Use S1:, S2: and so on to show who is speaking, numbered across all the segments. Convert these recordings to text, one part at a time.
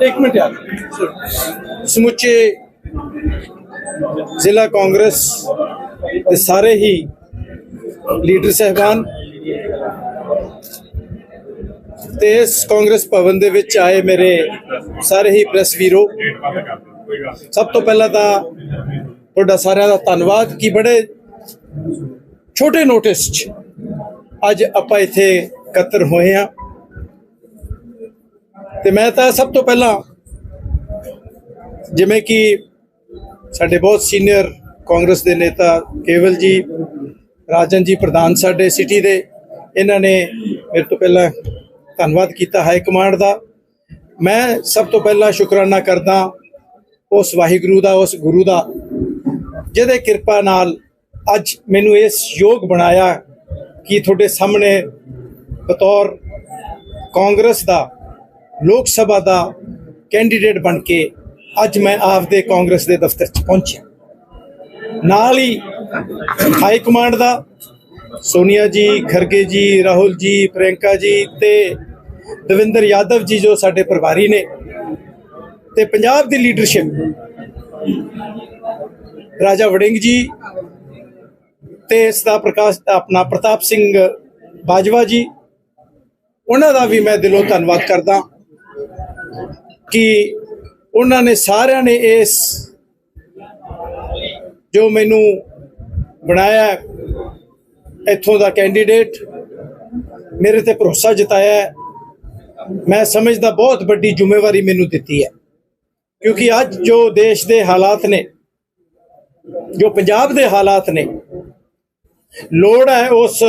S1: ਇੱਕ ਮਿੰਟ ਯਾਰ। ਸਮੁੱਚੇ ਜ਼ਿਲ੍ਹਾ ਕਾਂਗਰਸ ਦੇ ਸਾਰੇ ਹੀ ਲੀਡਰ ਸਹਿਬਾਨ ਤੇ ਇਸ ਕਾਂਗਰਸ ਭਵਨ ਦੇ ਵਿੱਚ ਆਏ ਮੇਰੇ ਸਾਰੇ ਹੀ ਪ੍ਰੈਸ ਵੀਰੋ, ਸਭ ਤੋਂ ਪਹਿਲਾਂ ਤਾਂ ਤੁਹਾਡਾ ਸਾਰਿਆਂ ਦਾ ਧੰਨਵਾਦ ਕਿ ਬੜੇ ਛੋਟੇ ਨੋਟਿਸ 'ਚ ਅੱਜ ਆਪਾਂ ਇੱਥੇ ਇਕੱਤਰ ਹੋਏ ਆ ਤੇ ਮੈਂ ਤਾਂ ਸਭ ਤੋਂ ਪਹਿਲਾਂ ਜਿਵੇਂ ਕਿ ਸਾਡੇ ਬਹੁਤ ਸੀਨੀਅਰ ਕਾਂਗਰਸ ਦੇ ਨੇਤਾ ਕੇਵਲ ਜੀ, ਰਾਜਨ ਜੀ ਪ੍ਰਧਾਨ ਸਾਡੇ ਸਿਟੀ ਦੇ, ਇਹਨਾਂ ਨੇ ਮੇਰੇ ਤੋਂ ਪਹਿਲਾਂ ਧੰਨਵਾਦ ਕੀਤਾ ਹਾਈ ਕਮਾਂਡ ਦਾ। ਮੈਂ ਸਭ ਤੋਂ ਪਹਿਲਾਂ ਸ਼ੁਕਰਾਨਾ ਕਰਦਾ ਉਸ ਵਾਹਿਗੁਰੂ ਦਾ, ਉਸ ਗੁਰੂ ਦਾ, ਜਿਹਦੇ ਕਿਰਪਾ ਨਾਲ ਅੱਜ ਮੈਨੂੰ ਇਸ ਯੋਗ ਬਣਾਇਆ ਕਿ ਤੁਹਾਡੇ ਸਾਹਮਣੇ ਬਤੌਰ ਕਾਂਗਰਸ ਦਾ ਲੋਕ ਸਭਾ ਦਾ ਕੈਂਡੀਡੇਟ ਬਣ ਕੇ ਅੱਜ ਮੈਂ ਆਪਦੇ ਕਾਂਗਰਸ ਦੇ ਦਫ਼ਤਰ 'ਚ ਪਹੁੰਚਿਆ। ਨਾਲ ਹੀ ਹਾਈ ਕਮਾਂਡ ਦਾ ਸੋਨੀਆ ਜੀ, ਖਰਗੇ ਜੀ, ਰਾਹੁਲ ਜੀ, ਪ੍ਰਿਯੰਕਾ ਜੀ ਤੇ ਦਵਿੰਦਰ ਯਾਦਵ ਜੀ ਜੋ ਸਾਡੇ ਪਰਿਵਾਰੀ ਨੇ ਤੇ ਪੰਜਾਬ ਦੀ ਲੀਡਰਸ਼ਿਪ ਰਾਜਾ ਵੜਿੰਗ ਜੀ ਤੇ ਸਦਾ ਪ੍ਰਕਾਸ਼ ਆਪਣਾ ਪ੍ਰਤਾਪ ਸਿੰਘ ਬਾਜਵਾ ਜੀ, ਉਹਨਾਂ ਦਾ ਵੀ ਮੈਂ ਦਿਲੋਂ ਧੰਨਵਾਦ ਕਰਦਾ। ਕਿ ਉਹਨਾਂ ਨੇ ਸਾਰਿਆਂ ਨੇ ਇਸ ਜੋ ਮੈਨੂੰ ਬਣਾਇਆ ਇੱਥੋਂ ਦਾ ਕੈਂਡੀਡੇਟ ਮੇਰੇ ਤੇ ਭਰੋਸਾ ਜਤਾਇਆ ਮੈਂ ਸਮਝਦਾ ਬਹੁਤ ਵੱਡੀ ਜ਼ਿੰਮੇਵਾਰੀ ਮੈਨੂੰ ਦਿੱਤੀ ਹੈ, ਕਿਉਂਕਿ ਅੱਜ ਜੋ ਦੇਸ਼ ਦੇ ਹਾਲਾਤ ਨੇ, ਜੋ ਪੰਜਾਬ ਦੇ ਹਾਲਾਤ ਨੇ, ਲੋੜ ਹੈ ਉਸ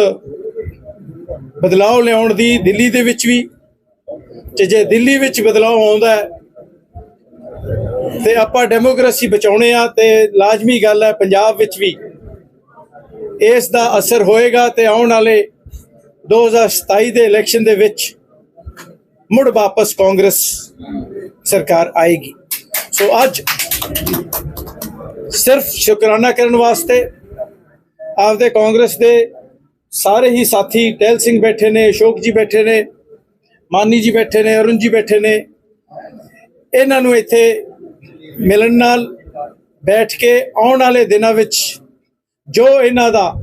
S1: ਬਦਲਾਅ ਲਿਆਉਣ ਦੀ, ਦਿੱਲੀ ਦੇ ਵਿੱਚ ਵੀ ਤੇ ਜੇ ਦਿੱਲੀ ਵਿੱਚ ਬਦਲਾਅ ਆਉਂਦਾ ਹੈ, ਤੇ ਆਪਾਂ ਡੈਮੋਕ੍ਰੇਸੀ ਬਚਾਉਣੇ ਆ ਤੇ ਲਾਜ਼ਮੀ ਗੱਲ ਹੈ ਪੰਜਾਬ ਵਿੱਚ ਵੀ ਇਸ ਦਾ ਅਸਰ ਹੋਏਗਾ ਤੇ ਆਉਣ ਵਾਲੇ 2027 ਦੇ ਇਲੈਕਸ਼ਨ ਦੇ ਵਿੱਚ ਮੁੜ ਵਾਪਸ ਕਾਂਗਰਸ ਸਰਕਾਰ ਆਏਗੀ। ਸੋ ਅੱਜ ਸਿਰਫ ਸ਼ੁਕਰਾਨਾ ਕਰਨ ਵਾਸਤੇ ਆਪਦੇ ਕਾਂਗਰਸ ਦੇ ਸਾਰੇ ਹੀ ਸਾਥੀ ਟੈਲ ਸਿੰਘ ਬੈਠੇ ਨੇ, ਅਸ਼ੋਕ ਜੀ ਬੈਠੇ ਨੇ ਮਾਨੀ ਜੀ ਬੈਠੇ ਨੇ, ਅਰੁਣ ਜੀ ਬੈਠੇ ਨੇ। ਇਹਨਾਂ ਨੂੰ ਇੱਥੇ ਮਿਲਣ ਨਾਲ ਬੈਠ ਕੇ ਆਉਣ ਵਾਲੇ ਦਿਨਾਂ ਵਿੱਚ ਜੋ ਇਹਨਾਂ ਦਾ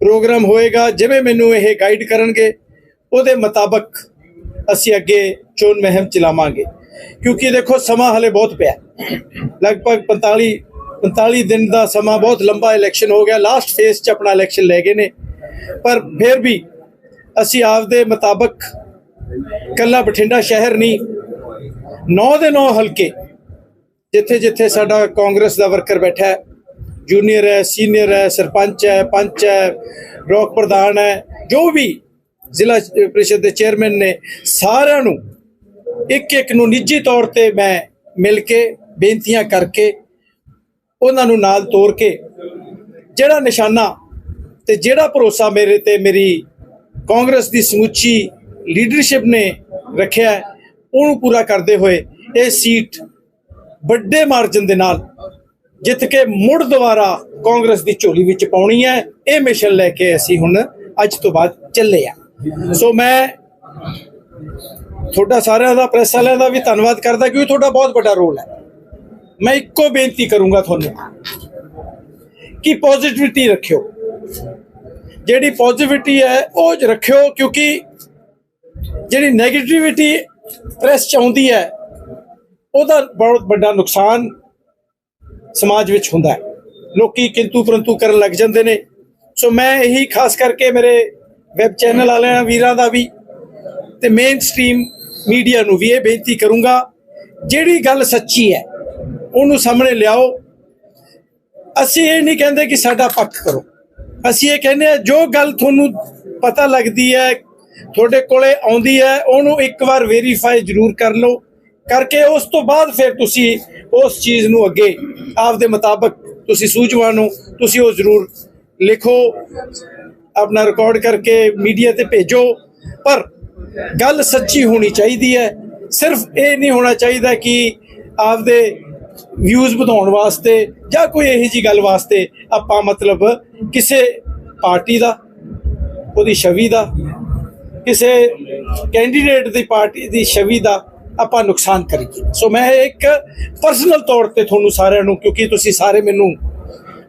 S1: ਪ੍ਰੋਗਰਾਮ ਹੋਏਗਾ, ਜਿਵੇਂ ਮੈਨੂੰ ਇਹ ਗਾਈਡ ਕਰਨਗੇ, ਉਹਦੇ ਮੁਤਾਬਕ ਅਸੀਂ ਅੱਗੇ ਚੋਣ ਮਹਿਮ ਚਲਾਵਾਂਗੇ। ਕਿਉਂਕਿ ਦੇਖੋ, ਸਮਾਂ ਹਲੇ ਬਹੁਤ ਪਿਆ। ਲਗਭਗ 45 45 ਦਿਨ ਦਾ ਸਮਾਂ ਬਹੁਤ ਲੰਬਾ ਇਲੈਕਸ਼ਨ ਹੋ ਗਿਆ। ਲਾਸਟ ਫੇਸ 'ਚ ਆਪਣਾ ਇਲੈਕਸ਼ਨ ਲੈ ਗਏ ਨੇ। ਪਰ ਫਿਰ ਵੀ ਅਸੀਂ ਆਪਦੇ ਮੁਤਾਬਕ ਕੱਲਾ ਬਠਿੰਡਾ ਸ਼ਹਿਰ ਨਹੀਂ, ਨੌ ਦੇ ਨੌ ਹਲਕੇ, ਜਿੱਥੇ ਜਿੱਥੇ ਸਾਡਾ ਕਾਂਗਰਸ ਦਾ ਵਰਕਰ ਬੈਠਾ ਹੈ। ਜੂਨੀਅਰ ਹੈ ਸੀਨੀਅਰ ਹੈ, ਸਰਪੰਚ ਹੈ, ਪੰਚ ਹੈ, ਬਲਾਕ ਪ੍ਰਧਾਨ ਹੈ, ਜੋ ਵੀ ਜ਼ਿਲ੍ਹਾ ਪ੍ਰੀਸ਼ਦ ਦੇ ਚੇਅਰਮੈਨ ਨੇ, ਸਾਰਿਆਂ ਨੂੰ ਇੱਕ ਇੱਕ ਨੂੰ ਨਿੱਜੀ ਤੌਰ ਤੇ ਮੈਂ ਮਿਲ ਕੇ ਬੇਨਤੀਆਂ ਕਰਕੇ ਉਹਨਾਂ ਨੂੰ ਨਾਲ ਤੋਰ ਕੇ ਜਿਹੜਾ ਨਿਸ਼ਾਨਾ ਤੇ ਜਿਹੜਾ ਭਰੋਸਾ ਮੇਰੇ ਤੇ ਮੇਰੀ ਕਾਂਗਰਸ ਦੀ ਸਮੁੱਚੀ ਲੀਡਰਸ਼ਿਪ ਨੇ ਰੱਖਿਆ ਉਹਨੂੰ ਪੂਰਾ ਕਰਦੇ ਹੋਏ ਇਹ ਸੀਟ ਵੱਡੇ ਮਾਰਜਨ ਦੇ ਨਾਲ ਜਿੱਤ ਕੇ ਮੁੜ ਦੁਬਾਰਾ ਕਾਂਗਰਸ ਦੀ ਝੋਲੀ ਵਿੱਚ ਪਾਉਣੀ ਹੈ, ਇਹ ਮਿਸ਼ਨ ਲੈ ਕੇ ਅਸੀਂ ਹੁਣ ਅੱਜ ਤੋਂ ਬਾਅਦ ਚੱਲੇ ਆ ਸੋ ਮੈਂ ਤੁਹਾਡਾ ਸਾਰਿਆਂ ਦਾ, ਪ੍ਰੈਸ ਵਾਲਿਆਂ ਦਾ ਵੀ ਧੰਨਵਾਦ ਕਰਦਾ ਕਿਉਂਕਿ ਤੁਹਾਡਾ ਬਹੁਤ ਵੱਡਾ ਰੋਲ ਹੈ। ਮੈਂ ਇੱਕੋ ਬੇਨਤੀ ਕਰੂੰਗਾ ਤੁਹਾਨੂੰ ਕਿ ਪੋਜ਼ਿਟਿਵਿਟੀ ਰੱਖਿਓ। ਜਿਹੜੀ ਪੋਜ਼ਿਟਿਵਿਟੀ ਹੈ, ਉਹ ਰੱਖਿਓ ਕਿਉਂਕਿ ਜਿਹੜੀ 네ਗੇਟਿਵਿਟੀ ਪ੍ਰੈਸ ਚ ਆਉਂਦੀ ਹੈ, ਉਹਦਾ ਬਹੁਤ ਵੱਡਾ ਨੁਕਸਾਨ ਸਮਾਜ ਵਿੱਚ ਹੁੰਦਾ ਹੈ। ਲੋਕੀ ਕਿੰਤੂ ਪਰੰਤੂ ਕਰਨ ਲੱਗ ਜਾਂਦੇ ਨੇ। ਸੋ ਮੈਂ ਇਹੀ ਖਾਸ ਕਰਕੇ ਮੇਰੇ ਵੈਬ ਚੈਨਲ ਵਾਲਿਆਂ ਵੀਰਾਂ ਦਾ ਵੀ ਤੇ ਮੇਨ ਸਟ੍ਰੀਮ ਮੀਡੀਆ ਨੂੰ ਵੀ ਇਹ ਬੇਨਤੀ ਕਰੂੰਗਾ, ਜਿਹੜੀ ਗੱਲ ਸੱਚੀ ਹੈ, ਉਹਨੂੰ ਸਾਹਮਣੇ ਲਿਆਓ। ਅਸੀਂ ਇਹ ਨਹੀਂ ਕਹਿੰਦੇ ਕਿ ਸਾਡਾ ਪੱਖ ਕਰੋ। ਅਸੀਂ ਇਹ ਕਹਿੰਦੇ ਆ ਜੋ ਗੱਲ ਤੁਹਾਨੂੰ ਪਤਾ ਲੱਗਦੀ ਹੈ ਤੁਹਾਡੇ ਕੋਲੇ ਆਉਂਦੀ ਹੈ, ਉਹਨੂੰ ਇੱਕ ਵਾਰ ਵੈਰੀਫਾਈ ਜ਼ਰੂਰ ਕਰ ਲਓ। ਕਰਕੇ ਉਸ ਤੋਂ ਬਾਅਦ ਫਿਰ ਤੁਸੀਂ ਉਸ ਚੀਜ਼ ਨੂੰ ਅੱਗੇ ਆਪਦੇ ਮੁਤਾਬਕ ਤੁਸੀਂ ਸੂਝਵਾਨ ਹੋ, ਤੁਸੀਂ ਉਹ ਜ਼ਰੂਰ ਲਿਖੋ, ਆਪਣਾ ਰਿਕਾਰਡ ਕਰਕੇ ਮੀਡੀਆ ਤੇ ਭੇਜੋ। ਪਰ ਗੱਲ ਸੱਚੀ ਹੋਣੀ ਚਾਹੀਦੀ ਹੈ, ਸਿਰਫ ਇਹ ਨਹੀਂ ਹੋਣਾ ਚਾਹੀਦਾ ਕਿ ਆਪਦੇ ਵਿਊਜ਼ ਵਧਾਉਣ ਵਾਸਤੇ ਜਾਂ ਕੋਈ ਇਹੋ ਜੀ ਗੱਲ ਵਾਸਤੇ ਆਪਾਂ ਮਤਲਬ ਕਿਸੇ ਪਾਰਟੀ ਦਾ, ਉਹਦੀ ਛਵੀ ਦਾ ਕਿਸੇ ਕੈਂਡੀਡੇਟ ਦੀ ਪਾਰਟੀ ਦੀ ਛਵੀ ਦਾ ਆਪਾਂ ਨੁਕਸਾਨ ਕਰੀਏ। ਸੋ ਮੈਂ ਇੱਕ ਪਰਸਨਲ ਤੌਰ ਤੇ ਤੁਹਾਨੂੰ ਸਾਰਿਆਂ ਨੂੰ, ਕਿਉਂਕਿ ਤੁਸੀਂ ਸਾਰੇ ਮੈਨੂੰ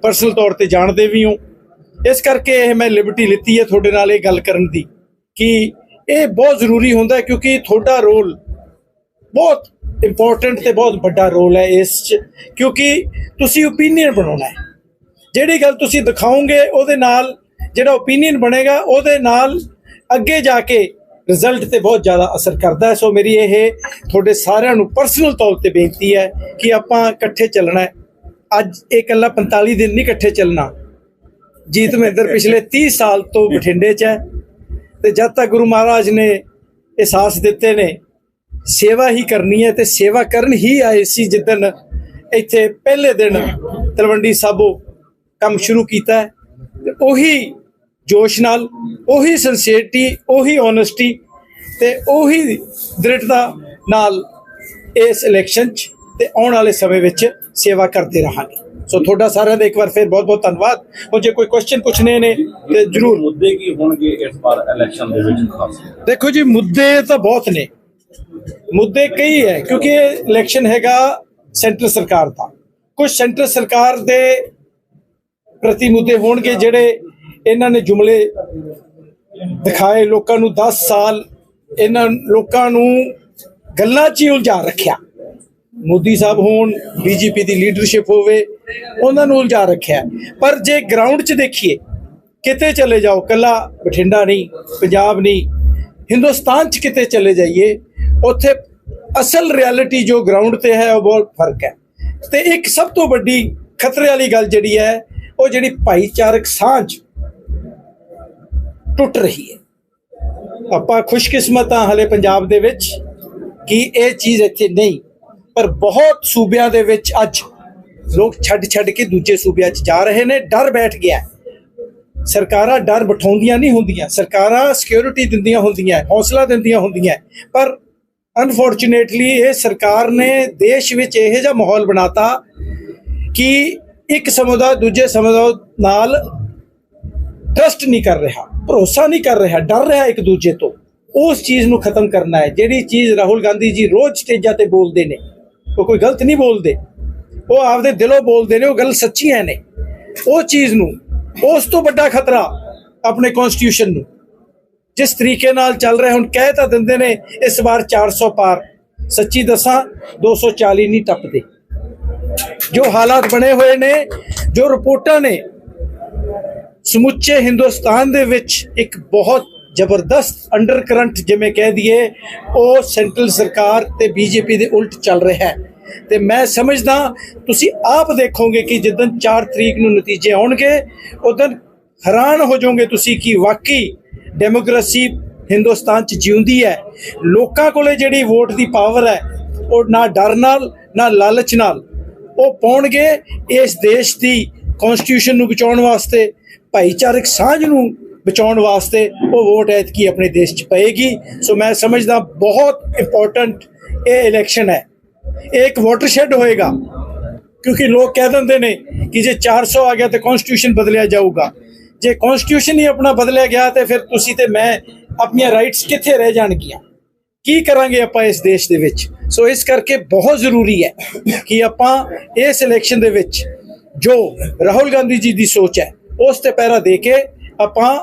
S1: ਪਰਸਨਲ ਤੌਰ ਤੇ ਜਾਣਦੇ ਵੀ ਹੋ, ਇਸ ਕਰਕੇ ਇਹ ਮੈਂ ਲਿਬਰਟੀ ਲਿੱਤੀ ਹੈ ਤੁਹਾਡੇ ਨਾਲ ਇਹ ਗੱਲ ਕਰਨ ਦੀ, ਕਿ ਇਹ ਬਹੁਤ ਜ਼ਰੂਰੀ ਹੁੰਦਾ ਕਿਉਂਕਿ ਤੁਹਾਡਾ ਰੋਲ ਬਹੁਤ ਇੰਪੋਰਟੈਂਟ ਤੇ ਬਹੁਤ ਵੱਡਾ ਰੋਲ ਹੈ ਇਸ 'ਚ, ਕਿਉਂਕਿ ਤੁਸੀਂ ਓਪੀਨੀਅਨ ਬਣਾਉਣਾ ਹੈ। ਜਿਹੜੀ ਗੱਲ ਤੁਸੀਂ ਦਿਖਾਓਗੇ, ਉਹਦੇ ਨਾਲ ਜਿਹੜਾ ਓਪੀਨੀਅਨ ਬਣੇਗਾ, ਉਹਦੇ ਨਾਲ ਅੱਗੇ ਜਾ ਕੇ ਰਿਜ਼ਲਟ ਤੇ ਬਹੁਤ ਜ਼ਿਆਦਾ ਅਸਰ ਕਰਦਾ ਹੈ। ਸੋ ਮੇਰੀ ਇਹ ਤੁਹਾਡੇ ਸਾਰਿਆਂ ਨੂੰ ਪਰਸਨਲ ਤੌਰ ਤੇ ਬੇਨਤੀ ਹੈ ਕਿ ਆਪਾਂ ਇਕੱਠੇ ਚੱਲਣਾ ਹੈ। ਅੱਜ ਇਹ ਇਕੱਲਾ 45 ਦਿਨ ਨਹੀਂ ਇਕੱਠੇ ਚੱਲਣਾ। ਜੀਤ ਮਹਿੰਦਰ ਪਿਛਲੇ 30 ਸਾਲ ਤੋਂ ਬਠਿੰਡੇ 'ਚ ਹੈ ਤੇ ਜਦ ਤੱਕ ਗੁਰੂ ਮਹਾਰਾਜ ਨੇ ਅਹਿਸਾਸ ਦਿੱਤੇ ਨੇ, ਸੇਵਾ ਹੀ ਕਰਨੀ ਹੈ ਤੇ ਸੇਵਾ ਕਰਨ ਹੀ ਆਏ ਸੀ ਜਿੱਦਣ ਇੱਥੇ ਪਹਿਲੇ ਦਿਨ ਤਲਵੰਡੀ ਸਾਬੋ ਕੰਮ ਸ਼ੁਰੂ ਕੀਤਾ ਉਹੀ ਜੋਸ਼ ਨਾਲ ਉਹੀ ਸਿੰਸੀਅਰਟੀ ਉਹੀ ਓਨੈਸਟੀ ਤੇ ਉਹੀ ਦ੍ਰਿੜਤਾ ਨਾਲ ਇਸ ਇਲੈਕਸ਼ਨ 'ਚ ਤੇ ਆਉਣ ਵਾਲੇ ਸਮੇਂ ਵਿੱਚ ਸੇਵਾ ਕਰਦੇ ਰਹਾਂਗੇ। ਸੋ ਤੁਹਾਡਾ ਸਾਰਿਆਂ ਦਾ ਇੱਕ ਵਾਰ ਫਿਰ ਬਹੁਤ ਬਹੁਤ ਧੰਨਵਾਦ। ਹੁਣ ਜੇ ਕੋਈ ਕੁਐਸਚਨ ਪੁੱਛਣੇ ਨੇ ਤੇ ਜਰੂਰ
S2: ਮੁੱਦੇ ਕੀ ਹੋਣਗੇ ਇਸ ਵਾਰ ਇਲੈਕਸ਼ਨ ਦੇ ਵਿੱਚ ਖਾਸ?
S1: ਦੇਖੋ ਜੀ ਮੁੱਦੇ ਤਾਂ ਬਹੁਤ ਨੇ। ਮੁੱਦੇ ਕਈ ਹੈ ਕਿਉਂਕਿ ਇਲੈਕਸ਼ਨ ਹੈਗਾ ਸੈਂਟਰ ਸਰਕਾਰ ਦਾ। ਕੁਝ ਸੈਂਟਰ ਸਰਕਾਰ ਦੇ ਪ੍ਰਤੀ ਮੁੱਦੇ ਹੋਣਗੇ ਜਿਹੜੇ ਇਹਨਾਂ ਨੇ ਜੁਮਲੇ ਦਿਖਾਏ, ਲੋਕਾਂ ਨੂੰ 10 ਸਾਲ ਇਹਨਾਂ ਲੋਕਾਂ ਨੂੰ ਗੱਲਾਂ 'ਚ ਹੀ ਉਲਝਾ ਰੱਖਿਆ। ਮੋਦੀ ਸਾਹਿਬ ਹੋਣ ਬੀਜੇਪੀ ਦੀ ਲੀਡਰਸ਼ਿਪ ਹੋਵੇ, ਉਹਨਾਂ ਨੂੰ ਉਲਝਾ ਰੱਖਿਆ। ਪਰ ਜੇ ਗਰਾਊਂਡ 'ਚ ਦੇਖੀਏ, ਕਿਤੇ ਚਲੇ ਜਾਓ, ਕੱਲਾ ਬਠਿੰਡਾ ਨਹੀਂ, ਪੰਜਾਬ ਨਹੀਂ, ਹਿੰਦੁਸਤਾਨ 'ਚ ਕਿਤੇ ਚਲੇ ਜਾਈਏ, ਉੱਥੇ ਅਸਲ ਰਿਐਲਿਟੀ ਜੋ ਗਰਾਊਂਡ ਤੇ ਹੈ, ਉਹ ਬਹੁਤ ਫ਼ਰਕ ਹੈ। ਤੇ ਇੱਕ ਸਭ ਤੋਂ ਵੱਡੀ ਖਤਰੇ ਵਾਲੀ ਗੱਲ ਜਿਹੜੀ ਹੈ, ਉਹ ਜਿਹੜੀ ਭਾਈਚਾਰਕ ਸਾਂਝ ਟੁੱਟ ਰਹੀ ਹੈ। ਆਪਾਂ ਖੁਸ਼ਕਿਸਮਤ ਹਾਂ ਹਲੇ ਪੰਜਾਬ ਦੇ ਵਿੱਚ ਕਿ ਇਹ ਚੀਜ਼ ਇੱਥੇ ਨਹੀਂ, ਪਰ ਬਹੁਤ ਸੂਬਿਆਂ ਦੇ ਵਿੱਚ ਅੱਜ ਲੋਕ ਛੱਡ ਛੱਡ ਕੇ ਦੂਜੇ ਸੂਬਿਆਂ 'ਚ ਜਾ ਰਹੇ ਨੇ, ਡਰ ਬੈਠ ਗਿਆ ਸਰਕਾਰਾਂ ਡਰ ਬਿਠਾਉਂਦੀਆਂ ਨਹੀਂ ਹੁੰਦੀਆਂ, ਸਰਕਾਰਾਂ ਸਿਕਿਉਰਿਟੀ ਦਿੰਦੀਆਂ ਹੁੰਦੀਆਂ ਹੌਸਲਾ ਦਿੰਦੀਆਂ ਹੁੰਦੀਆਂ ਪਰ ਅਨਫੋਰਚੂਨੇਟਲੀ ਇਹ ਸਰਕਾਰ ਨੇ ਦੇਸ਼ ਵਿੱਚ ਇਹੋ ਜਿਹਾ ਮਾਹੌਲ ਬਣਾਤਾ ਕਿ ਇੱਕ ਸਮੁਦਾਇ ਦੂਜੇ ਸਮੁਦਾਇ ਨਾਲ ਟਰਸਟ ਨਹੀਂ ਕਰ ਰਿਹਾ, ਭਰੋਸਾ ਨਹੀਂ ਕਰ ਰਿਹਾ, ਡਰ ਰਿਹਾ ਇੱਕ ਦੂਜੇ ਤੋਂ। ਉਸ ਚੀਜ਼ ਨੂੰ ਖਤਮ ਕਰਨਾ ਹੈ, ਜਿਹੜੀ ਚੀਜ਼ ਰਾਹੁਲ ਗਾਂਧੀ ਜੀ ਰੋਜ਼ ਸਟੇਜਾਂ ਤੇ ਬੋਲਦੇ ਨੇ। ਉਹ ਕੋਈ ਗਲਤ ਨਹੀਂ ਬੋਲਦੇ। ਉਹ ਆਪਦੇ ਦਿਲੋਂ ਬੋਲਦੇ ਨੇ, ਉਹ ਗੱਲ ਸੱਚੀਆਂ ਨੇ। ਉਹ ਚੀਜ਼ ਨੂੰ, ਉਸ ਤੋਂ ਵੱਡਾ ਖਤਰਾ ਆਪਣੇ ਕਨਸਟੀਟਿਊਸ਼ਨ ਨੂੰ। ਜਿਸ ਤਰੀਕੇ ਨਾਲ ਚੱਲ ਰਿਹਾ, ਹੁਣ ਕਹਿ ਤਾਂ ਦਿੰਦੇ ਨੇ, ਇਸ ਵਾਰ 400 ਪਾਰ। ਸੱਚੀ ਦੱਸਾਂ 240 ਨਹੀਂ ਟੱਪਦੇ। ਜੋ ਹਾਲਾਤ ਬਣੇ ਹੋਏ ਨੇ, ਜੋ ਰਿਪੋਰਟਾਂ ਨੇ ਸਮੁੱਚੇ ਹਿੰਦੁਸਤਾਨ ਦੇ ਵਿੱਚ ਇੱਕ ਬਹੁਤ ਜ਼ਬਰਦਸਤ ਅੰਡਰ ਕਰੰਟ ਜਿਵੇਂ ਕਹਿ ਦਈਏ, ਉਹ ਸੈਂਟਰਲ ਸਰਕਾਰ ਤੇ ਬੀਜੇਪੀ ਦੇ ਉਲਟ ਚੱਲ ਰਿਹਾ ਹੈ। ਤੇ ਮੈਂ ਸਮਝਦਾ, ਤੁਸੀਂ ਆਪ ਦੇਖੋਗੇ ਕਿ ਜਦੋਂ 4 ਤਰੀਕ ਨੂੰ ਨਤੀਜੇ ਆਉਣਗੇ ਉਦੋਂ ਹੈਰਾਨ ਹੋ ਜਾਓਗੇ ਤੁਸੀਂ ਕਿ ਵਾਕਈ ਡੈਮੋਕ੍ਰੇਸੀ ਹਿੰਦੁਸਤਾਨ 'ਚ ਜਿਉਂਦੀ ਹੈ। ਲੋਕਾਂ ਕੋਲੇ ਜਿਹੜੀ ਵੋਟ ਦੀ ਪਾਵਰ ਹੈ, ਉਹ ਨਾ ਡਰ ਨਾਲ, ਨਾ ਲਾਲਚ ਨਾਲ, ਉਹ ਪਾਉਣਗੇ ਇਸ ਦੇਸ਼ ਦੀ ਕਨਸਟੀਟਿਊਸ਼ਨ ਨੂੰ ਬਚਾਉਣ ਵਾਸਤੇ। ਭਾਈਚਾਰਕ ਸਾਂਝ ਨੂੰ ਬਚਾਉਣ ਵਾਸਤੇ ਉਹ ਵੋਟ ਐਤਕੀ ਆਪਣੇ ਦੇਸ਼ 'ਚ ਪਏਗੀ। ਸੋ ਮੈਂ ਸਮਝਦਾ ਬਹੁਤ ਇੰਪੋਰਟੈਂਟ ਇਹ ਇਲੈਕਸ਼ਨ ਹੈ। ਇਹ ਇੱਕ ਵਾਟਰਸ਼ੈਡ ਹੋਏਗਾ। ਕਿਉਂਕਿ ਲੋਕ ਕਹਿ ਦਿੰਦੇ ਨੇ ਕਿ ਜੇ 400 ਆ ਗਿਆ ਤੇ ਕਨਸਟੀਟਿਊਸ਼ਨ ਬਦਲਿਆ ਜਾਊਗਾ। ਜੇ ਕਨਸਟੀਟਿਊਸ਼ਨ ਹੀ ਆਪਣਾ ਬਦਲਿਆ ਗਿਆ ਤੇ ਫਿਰ ਤੁਸੀਂ ਤੇ ਮੈਂ ਆਪਣੀਆਂ ਰਾਈਟਸ ਕਿੱਥੇ ਰਹਿ ਜਾਣਗੀਆਂ? ਕੀ ਕਰਾਂਗੇ ਆਪਾਂ ਇਸ ਦੇਸ਼ ਦੇ ਵਿੱਚ? ਸੋ ਇਸ ਕਰਕੇ ਬਹੁਤ ਜ਼ਰੂਰੀ ਹੈ ਕਿ ਆਪਾਂ ਇਸ ਇਲੈਕਸ਼ਨ ਦੇ ਵਿੱਚ ਜੋ ਰਾਹੁਲ ਗਾਂਧੀ ਜੀ ਦੀ ਸੋਚ ਹੈ ਉਸ ਤੇ ਪਹਿਰਾ ਦੇ ਕੇ ਆਪਾਂ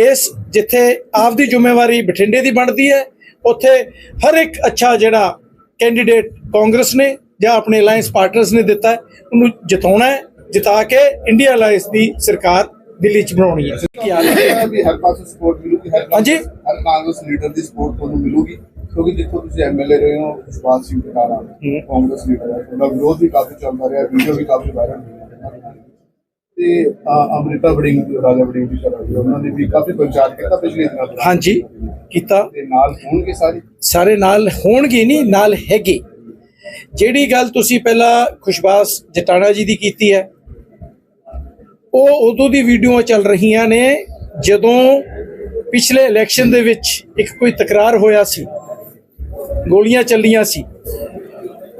S1: ਇਸ ਜਿੱਥੇ ਆਪਦੀ ਜ਼ਿੰਮੇਵਾਰੀ ਬਠਿੰਡੇ ਦੀ ਬਣਦੀ ਹੈ ਉੱਥੇ ਹਰ ਇੱਕ ਅੱਛਾ ਜਿਹੜਾ ਕੈਂਡੀਡੇਟ ਕਾਂਗਰਸ ਨੇ ਜਾਂ ਆਪਣੇ ਅਲਾਈਅੰਸ ਪਾਰਟਨਰਸ ਨੇ ਦਿੱਤਾ ਹੈ ਉਹਨੂੰ ਜਿਤਾਉਣਾ ਹੈ ਜਿਤਾ ਕੇ ਇੰਡੀਆ ਅਲਾਈਅੰਸ ਦੀ ਸਰਕਾਰ ਦਿੱਲੀ ਚ ਬਣਾਉਣੀ ਹੈ। ਕੀ ਹਾਲ ਹੈ
S3: ਵੀ ਹਰ ਪਾਸੇ ਸਪੋਰਟ ਮਿਲੂਗੀ? ਹਰ
S1: ਹਾਂਜੀ।
S3: ਹਰ ਕਾਂਗਰਸ ਲੀਡਰ ਦੀ ਸਪੋਰਟ ਤੁਹਾਨੂੰ ਮਿਲੂਗੀ? ਕਿਉਂਕਿ ਜਿੱਥੋਂ ਤੁਸੀਂ ਐਮਐਲਏ ਰਹੇ ਹੋ ਵਿਸ਼ਵਾਸ ਸਿੰਘ ਬਟਾਲਾ ਕਾਂਗਰਸ ਲੀਡਰ ਹੈ ਤੁਹਾਡਾ ਵਿਰੋਧ ਵੀ ਕਾਫੀ ਚੱਲਦਾ ਰਿਹਾ ਵੀਡੀਓ ਵੀ ਕਾਫੀ ਵਾਇਰਲ ਹੋਈ ਤੇ ਅੰਮ੍ਰਿਤਾ ਵੜਿੰਗ ਰਾਜਾ ਵੜਿੰਗ ਦੀ ਵੀ ਉਹਨਾਂ ਨੇ ਵੀ ਕਾਫੀ ਪ੍ਰਚਾਰ ਕੀਤਾ ਪਿਛਲੇ ਦਿਨਾਂ ਦੌਰਾਨ।
S1: ਹਾਂਜੀ ਕੀਤਾ।
S3: ਤੇ ਨਾਲ ਹੋਣਗੇ ਸਾਰੇ?
S1: ਸਾਰੇ ਨਾਲ ਹੋਣਗੇ ਨਹੀਂ ਨਾਲ ਹੈਗੇ। ਜਿਹੜੀ ਗੱਲ ਤੁਸੀਂ ਪਹਿਲਾਂ ਖੁਸ਼ਬਾਸ ਜਟਾਣਾ ਜੀ ਦੀ ਕੀਤੀ ਹੈ ਉਹ ਉਦੋਂ ਦੀ ਵੀਡੀਓ ਚੱਲ ਰਹੀਆਂ ਨੇ ਜਦੋਂ ਪਿਛਲੇ ਇਲੈਕਸ਼ਨ ਦੇ ਵਿੱਚ ਇੱਕ ਕੋਈ ਤਕਰਾਰ ਹੋਇਆ ਸੀ ਗੋਲੀਆਂ ਚੱਲੀਆਂ ਸੀ।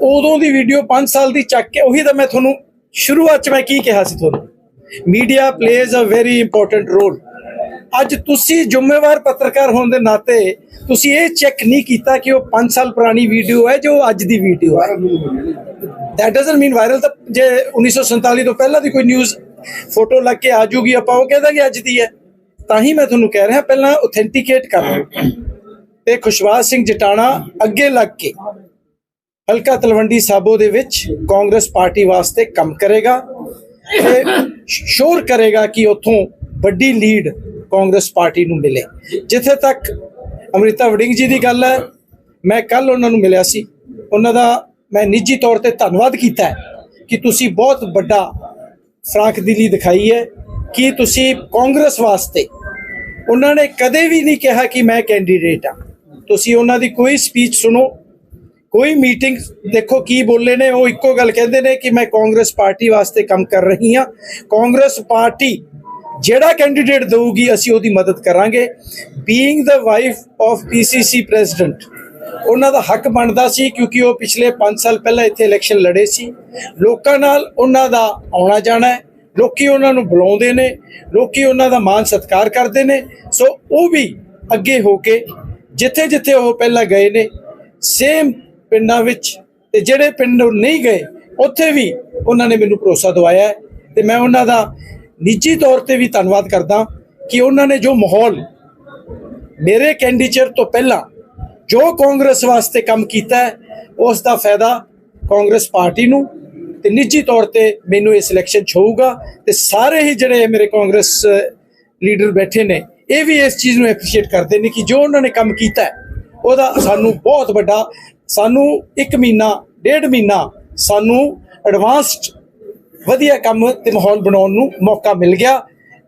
S1: ਉਦੋਂ ਦੀ ਵੀਡੀਓ 5 ਸਾਲ ਦੀ ਚੱਕ ਕੇ ਉਹੀ ਤਾਂ ਮੈਂ ਤੁਹਾਨੂੰ ਸ਼ੁਰੂਆਤ ਚ ਮੈਂ ਕੀ ਕਿਹਾ ਸੀ ਤੁਹਾਨੂੰ? Media plays a very important role ਅੱਜ ਤੁਸੀਂ ਜ਼ਿੰਮੇਵਾਰ ਪੱਤਰਕਾਰ ਹੋਣ ਦੇ ਨਾਤੇ ਤੁਸੀਂ ਇਹ ਚੈੱਕ ਨਹੀਂ ਕੀਤਾ ਕਿ ਉਹ 5 ਸਾਲ ਪੁਰਾਣੀ ਵੀਡੀਓ ਹੈ ਜੋ ਅੱਜ ਦੀ ਵੀਡੀਓ ਹੈ।
S3: ਵਾਇਰਲ ਨਹੀਂ ਹੋਈ ਹੈ
S1: ਦੈਟ ਡਸਨਟ ਮੀਨ ਵਾਇਰਲ ਤਾਂ ਜੇ 1947 ਤੋਂ ਪਹਿਲਾਂ ਦੀ ਕੋਈ ਨਿਊਜ਼ ਫੋਟੋ ਲੱਗ ਕੇ ਆ ਜੂਗੀ ਆਪਾਂ ਉਹ ਕਹਿੰਦਾ ਕਿ ਅੱਜ ਦੀ ਹੈ। ਤਾਂ ਹੀ ਮੈਂ ਤੁਹਾਨੂੰ ਕਹਿ ਰਿਹਾ, ਪਹਿਲਾਂ ਆਥੈਂਟੀਕੇਟ ਕਰ ਲਓ। ਤੇ ਖੁਸ਼ਵਾਸ ਸਿੰਘ ਜਟਾਣਾ ਅੱਗੇ ਲੱਗ ਕੇ ਹਲਕਾ ਤਲਵੰਡੀ ਸਾਬੋ ਦੇ ਵਿੱਚ ਕਾਂਗਰਸ ਪਾਰਟੀ ਵਾਸਤੇ ਕੰਮ ਕਰੇਗਾ। ਸ਼ੋਰ ਕਰੇਗਾ ਕਿ ਉੱਥੋਂ ਵੱਡੀ ਲੀਡ ਕਾਂਗਰਸ ਪਾਰਟੀ ਨੂੰ ਮਿਲੇ। ਜਿੱਥੇ ਤੱਕ ਅਮ੍ਰਿਤਾ ਵੜਿੰਗ ਜੀ ਦੀ ਗੱਲ ਹੈ, ਮੈਂ ਕੱਲ ਉਹਨਾਂ ਨੂੰ ਮਿਲਿਆ ਸੀ। ਉਹਨਾਂ ਦਾ ਮੈਂ ਨਿੱਜੀ ਤੌਰ ਤੇ ਧੰਨਵਾਦ ਕੀਤਾ ਕਿ ਤੁਸੀਂ ਬਹੁਤ ਵੱਡਾ ਫਰਾਕ ਦਿਲੀ ਦਿਖਾਈ ਹੈ, ਕਿ ਤੁਸੀਂ ਕਾਂਗਰਸ ਵਾਸਤੇ ਉਹਨਾਂ ਨੇ ਕਦੇ ਵੀ ਨਹੀਂ ਕਿਹਾ ਕਿ ਮੈਂ ਕੈਂਡੀਡੇਟ ਆ ਤੁਸੀਂ ਉਹਨਾਂ ਦੀ ਕੋਈ ਸਪੀਚ ਸੁਣੋ ਕੋਈ ਮੀਟਿੰਗ ਦੇਖੋ ਕੀ ਬੋਲੇ ਨੇ, ਉਹ ਇੱਕੋ ਗੱਲ ਕਹਿੰਦੇ ਨੇ ਕਿ ਮੈਂ ਕਾਂਗਰਸ ਪਾਰਟੀ ਵਾਸਤੇ ਕੰਮ ਕਰ ਰਹੀ ਹਾਂ। ਕਾਂਗਰਸ ਪਾਰਟੀ ਜਿਹੜਾ ਕੈਂਡੀਡੇਟ ਦੇਊਗੀ, ਅਸੀਂ ਉਹਦੀ ਮਦਦ ਕਰਾਂਗੇ। Being the wife of PCC president ਉਹਨਾਂ ਦਾ ਹੱਕ ਬਣਦਾ ਸੀ ਕਿਉਂਕਿ ਉਹ ਪਿਛਲੇ 5 ਸਾਲ ਪਹਿਲਾਂ ਇੱਥੇ ਇਲੈਕਸ਼ਨ ਲੜੇ ਸੀ। ਲੋਕਾਂ ਨਾਲ ਉਹਨਾਂ ਦਾ ਆਉਣਾ ਜਾਣਾ ਹੈ। ਲੋਕੀ ਉਹਨਾਂ ਨੂੰ ਬੁਲਾਉਂਦੇ ਨੇ, ਲੋਕੀ ਉਹਨਾਂ ਦਾ ਮਾਣ ਸਤਿਕਾਰ ਕਰਦੇ ਨੇ। ਸੋ ਉਹ ਵੀ ਅੱਗੇ ਹੋ ਕੇ ਜਿੱਥੇ ਜਿੱਥੇ ਉਹ ਪਹਿਲਾਂ ਗਏ ਨੇ ਸੇਮ ਪਿੰਡਾਂ ਵਿੱਚ ਤੇ ਜਿਹੜੇ ਪਿੰਡ ਨਹੀਂ ਗਏ, ਉੱਥੇ ਵੀ ਉਹਨਾਂ ਨੇ ਮੈਨੂੰ ਭਰੋਸਾ ਦਵਾਇਆ ਹੈ ਤੇ ਮੈਂ ਉਹਨਾਂ ਦਾ ਨਿੱਜੀ ਤੌਰ ਤੇ ਵੀ ਧੰਨਵਾਦ ਕਰਦਾ ਕਿ ਉਹਨਾਂ ਨੇ ਜੋ ਮਾਹੌਲ ਮੇਰੇ ਕੈਂਡੀਚਰ ਤੋਂ ਪਹਿਲਾਂ ਜੋ ਕਾਂਗਰਸ ਵਾਸਤੇ ਕੰਮ ਕੀਤਾ ਉਸ ਦਾ ਫਾਇਦਾ ਕਾਂਗਰਸ ਪਾਰਟੀ ਨੂੰ ਤੇ ਨਿੱਜੀ ਤੌਰ ਤੇ ਮੈਨੂੰ ਇਹ ਸਿਲੈਕਸ਼ਨ 'ਚ ਹੋਊਗਾ ਤੇ ਸਾਰੇ ਹੀ ਜਿਹੜੇ ਮੇਰੇ ਕਾਂਗਰਸ ਲੀਡਰ ਬੈਠੇ ਨੇ, ਇਹ ਵੀ ਇਸ ਚੀਜ਼ ਨੂੰ ਐਪਰੀਸ਼ੀਏਟ ਕਰਦੇ ਨੇ ਕਿ ਜੋ ਉਹਨਾਂ ਨੇ ਕੰਮ ਕੀਤਾ ਉਹਦਾ ਸਾਨੂੰ ਬਹੁਤ ਵੱਡਾ ਸਾਨੂੰ 1 ਮਹੀਨਾ ਡੇਢ ਮਹੀਨਾ ਸਾਨੂੰ ਐਡਵਾਂਸਡ ਵਧੀਆ ਕੰਮ ਤੇ ਮਾਹੌਲ ਬਣਾਉਣ ਨੂੰ ਮੌਕਾ ਮਿਲ ਗਿਆ।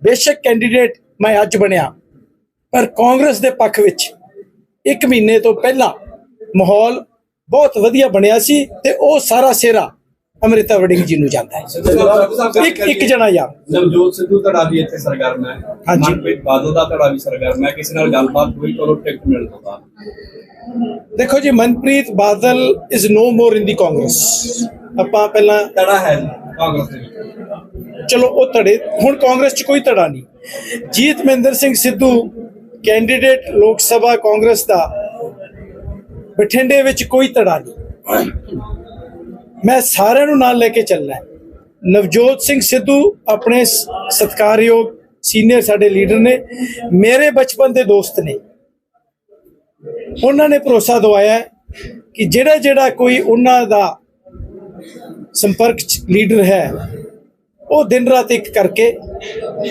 S1: ਬੇਸ਼ੱਕ ਕੈਂਡੀਡੇਟ ਮੈਂ ਅੱਜ ਬਣਿਆ ਪਰ ਕਾਂਗਰਸ ਦੇ ਪੱਖ ਵਿੱਚ 1 ਮਹੀਨੇ ਤੋਂ ਪਹਿਲਾਂ ਮਾਹੌਲ ਬਹੁਤ ਵਧੀਆ ਬਣਿਆ ਸੀ ਤੇ ਉਹ ਸਾਰਾ ਸਿਹਰਾ ਅਮ੍ਰਿਤਾ ਵੜਿੰਗ ਜੀ ਨੂੰ ਜਾਂਦਾ ਹੈ। ਇੱਕ ਇੱਕ ਜਣਾ ਯਾਰ।
S2: ਨਵਜੋਤ ਸਿੱਧੂ ਧੜਾ ਵੀ ਇੱਥੇ ਸਰਗਰਮ ਹੈ।
S1: ਹਾਂਜੀ।
S2: ਮਨਪ੍ਰੀਤ ਬਾਦਲ ਦਾ ਧੜਾ ਵੀ ਸਰਗਰਮ ਹੈ। ਕਿਸੇ ਨਾਲ ਗੱਲਬਾਤ ਹੋਈ ਤਾਂ ਉਹ ਟਿਕਟ ਤੋਂ ਬਾਅਦ।
S1: ਦੇਖੋ ਜੀ Manpreet Badal is no more in the Congress ਆਪਾਂ ਪਹਿਲਾਂ
S2: ਧੜਾ ਹੈ ਕਾਂਗਰਸ ਦੇ
S1: ਚਲੋ ਉਹ ਧੜੇ ਹੁਣ ਕਾਂਗਰਸ 'ਚ ਕੋਈ ਧੜਾ ਨਹੀਂ। ਜੀਤ ਮਹਿੰਦਰ ਸਿੰਘ ਸਿੱਧੂ ਕੈਂਡੀਡੇਟ ਲੋਕ ਸਭਾ ਕਾਂਗਰਸ ਦਾ ਬਠਿੰਡੇ ਵਿੱਚ ਕੋਈ ਧੜਾ ਨਹੀਂ। ਮੈਂ ਸਾਰਿਆਂ ਨੂੰ ਨਾਲ ਲੈ ਕੇ ਚੱਲਣਾ ਨਵਜੋਤ ਸਿੰਘ ਸਿੱਧੂ ਆਪਣੇ ਸਤਿਕਾਰਯੋਗ ਸੀਨੀਅਰ ਸਾਡੇ ਲੀਡਰ ਨੇ। ਮੇਰੇ ਬਚਪਨ ਦੇ ਦੋਸਤ ਨੇ। ਉਹਨਾਂ ਨੇ ਭਰੋਸਾ ਦਵਾਇਆ ਕਿ ਜਿਹੜਾ ਜਿਹੜਾ ਕੋਈ ਉਹਨਾਂ ਦਾ ਸੰਪਰਕ ਲੀਡਰ ਹੈ, ਉਹ ਦਿਨ ਰਾਤ ਇੱਕ ਕਰਕੇ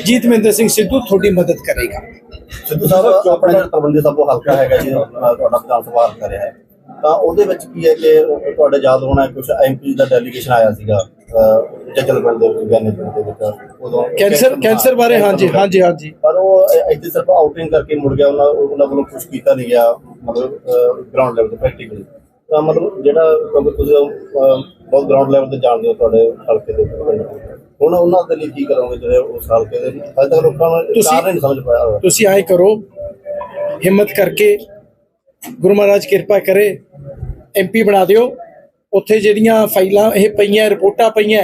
S1: ਜੀਤ ਮਹਿੰਦਰ ਸਿੰਘ ਸਿੱਧੂ ਤੁਹਾਡੀ ਮਦਦ ਕਰੇਗਾ।
S4: ਸਿੱਧੂ ਸਾਹਿਬ ਆਪਣਾ ਜਿਹੜਾ ਤਲਵੰਡੀ ਸਾਬੋ ਹਲਕਾ ਹੈਗਾ ਜੀ, ਤੁਹਾਡਾ ਵਿਧਾਨ ਸਭਾ ਹਲਕਾ ਰਿਹਾ ਹੈ। ਤਾਂ ਉਹਦੇ ਵਿੱਚ ਕੀ ਹੈ ਕਿ ਤੁਹਾਡੇ ਯਾਦ ਹੋਣਾ ਕੁਝ ਐਮਪੀ ਦਾ ਡੈਲੀਗੇਸ਼ਨ ਆਇਆ ਸੀਗਾ ਅਹ, ਜੱਜਲ ਪਿੰਡ ਦੇ ਪਿੰਡ ਦੇ ਵਿੱਚ ਉਦੋਂ
S1: ਕੈਂਸਰ ਕੈਂਸਰ ਬਾਰੇ ਹਾਂਜੀ ਹਾਂਜੀ ਹਾਂਜੀ।
S4: ਪਰ ਉਹ ਇੱਥੇ ਸਿਰਫ ਆਊਟਿੰਗ ਕਰਕੇ ਮੁੜ ਗਿਆ ਉਹਨਾਂ ਉਹਨਾਂ ਵੱਲੋਂ ਕੁਝ ਕੀਤਾ ਨਹੀਂ ਗਿਆ ਮਤਲਬ ਗਰਾਊਂਡ ਲੈਵਲ ਤੇ ਪ੍ਰੈਕਟੀਕਲੀ ਤਾਂ ਮਤਲਬ ਜਿਹੜਾ ਕਿਉਂਕਿ ਤੁਸੀਂ ਬਹੁਤ ਗਰਾਊਂਡ ਲੈਵਲ ਤੇ ਜਾਣਦੇ ਹੋ ਤੁਹਾਡੇ ਹਲਕੇ ਦੇ ਹੁਣ ਉਹਨਾਂ ਦੇ ਲਈ ਕੀ ਕਰੋਗੇ ਜਿਹੜੇ ਉਸ ਹਲਕੇ ਦੇ? ਅਜੇ ਤੱਕ ਲੋਕਾਂ ਨੂੰ ਕਾਰਨ ਨਹੀਂ ਸਮਝ ਪਾਇਆ
S1: ਤੁਸੀਂ ਆਏ ਕਰੋ ਹਿੰਮਤ ਕਰਕੇ ਗੁਰੂ ਮਹਾਰਾਜ ਕਿਰਪਾ ਕਰੇ ਐਮਪੀ ਬਣਾ ਦਿਓ। ਉੱਥੇ ਜਿਹੜੀਆਂ ਫਾਈਲਾਂ ਇਹ ਪਈਆਂ ਰਿਪੋਰਟਾਂ ਪਈਆਂ